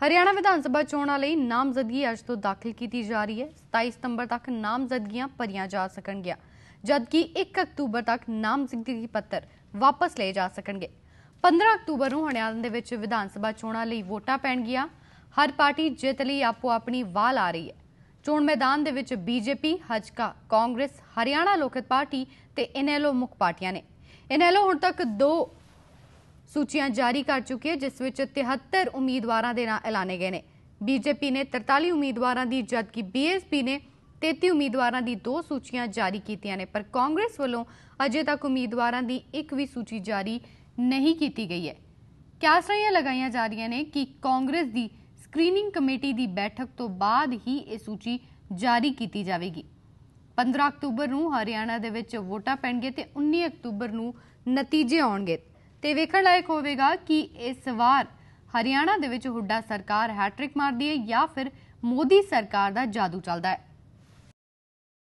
ਹਰਿਆਣਾ ਵਿਧਾਨ ਸਭਾ ਚੋਣਾਂ ਲਈ ਨਾਮਜ਼ਦਗੀ ਅੱਜ ਤੋਂ ਦਾਖਲ ਕੀਤੀ ਜਾ ਰਹੀ ਹੈ। 27 ਸਤੰਬਰ ਤੱਕ ਨਾਮਜ਼ਦਗੀਆਂ ਭਰੀਆਂ ਜਾ ਸਕਣਗੀਆਂ, ਜਦਕਿ 1 ਅਕਤੂਬਰ ਤੱਕ ਨਾਮਜ਼ਦਗੀ ਪੱਤਰ ਵਾਪਸ ਲਏ ਜਾ ਸਕਣਗੇ। 15 ਅਕਤੂਬਰ ਨੂੰ ਹਰਿਆਣਾ ਦੇ ਵਿੱਚ ਵਿਧਾਨ ਸਭਾ ਚੋਣਾਂ ਲਈ ਵੋਟਾਂ ਪੈਣਗੀਆਂ। ਹਰ ਪਾਰਟੀ ਜਿੱਤ ਲਈ ਆਪੋ ਆਪਣੀ ਵਾਲ ਆ ਰਹੀ ਹੈ। ਚੋਣ ਮੈਦਾਨ ਦੇ ਵਿੱਚ ਬੀਜੇਪੀ, ਹਜਕਾ, ਕਾਂਗਰਸ, ਹਰਿਆਣਾ ਲੋਕਤ ਪਾਰਟੀ ਤੇ ਇਨੈਲੋ ਮੁੱਖ ਪਾਰਟੀਆਂ ਨੇ। ਇਨੈਲੋ ਹੁਣ ਤੱਕ ਦੋ ਸੂਚੀਆਂ ਜਾਰੀ ਕਰ ਚੁੱਕੀ ਹੈ ਜਿਸ ਵਿੱਚ 73 ਉਮੀਦਵਾਰਾਂ ਦੇ ਨਾਂ ਐਲਾਨੇ ਗਏ ਨੇ। ਬੀਜੇਪੀ ਨੇ 43 ਉਮੀਦਵਾਰਾਂ ਦੀ ਜਦਕਿ ਬੀਐਸਪੀ ਨੇ 33 ਉਮੀਦਵਾਰਾਂ ਦੀ ਦੋ ਸੂਚੀਆਂ ਜਾਰੀ ਕੀਤੀਆਂ ਨੇ, ਪਰ ਕਾਂਗਰਸ ਵੱਲੋਂ ਅਜੇ ਤੱਕ ਉਮੀਦਵਾਰਾਂ ਦੀ ਇੱਕ ਵੀ ਸੂਚੀ ਜਾਰੀ ਨਹੀਂ ਕੀਤੀ ਗਈ ਹੈ। ਕਿਆਸਾਂ ਲਗਾਈਆਂ ਜਾ ਰਹੀਆਂ ਨੇ ਕਿ ਕਾਂਗਰਸ ਦੀ ਸਕਰੀਨਿੰਗ ਕਮੇਟੀ ਦੀ ਬੈਠਕ ਤੋਂ ਬਾਅਦ ਹੀ ਇਹ ਸੂਚੀ ਜਾਰੀ ਕੀਤੀ ਜਾਵੇਗੀ। 15 ਅਕਤੂਬਰ ਨੂੰ ਹਰਿਆਣਾ ਦੇ ਵਿੱਚ ਵੋਟਾਂ ਪੈਣਗੇ ਤੇ 19 ਅਕਤੂਬਰ ਨੂੰ ਨਤੀਜੇ ਆਉਣਗੇ। ਤੇ ਵੇਖਣ ਲਾਇਕ ਹੋਵੇਗਾ ਕਿ ਇਸ ਵਾਰ ਹਰਿਆਣਾ ਦੇ ਵਿੱਚ ਹੁੱਡਾ ਸਰਕਾਰ ਹੈਟ੍ਰਿਕ ਮਾਰਦੀ ਹੈ ਜਾਂ ਫਿਰ ਮੋਦੀ ਸਰਕਾਰ ਦਾ ਜਾਦੂ ਚੱਲਦਾ ਹੈ।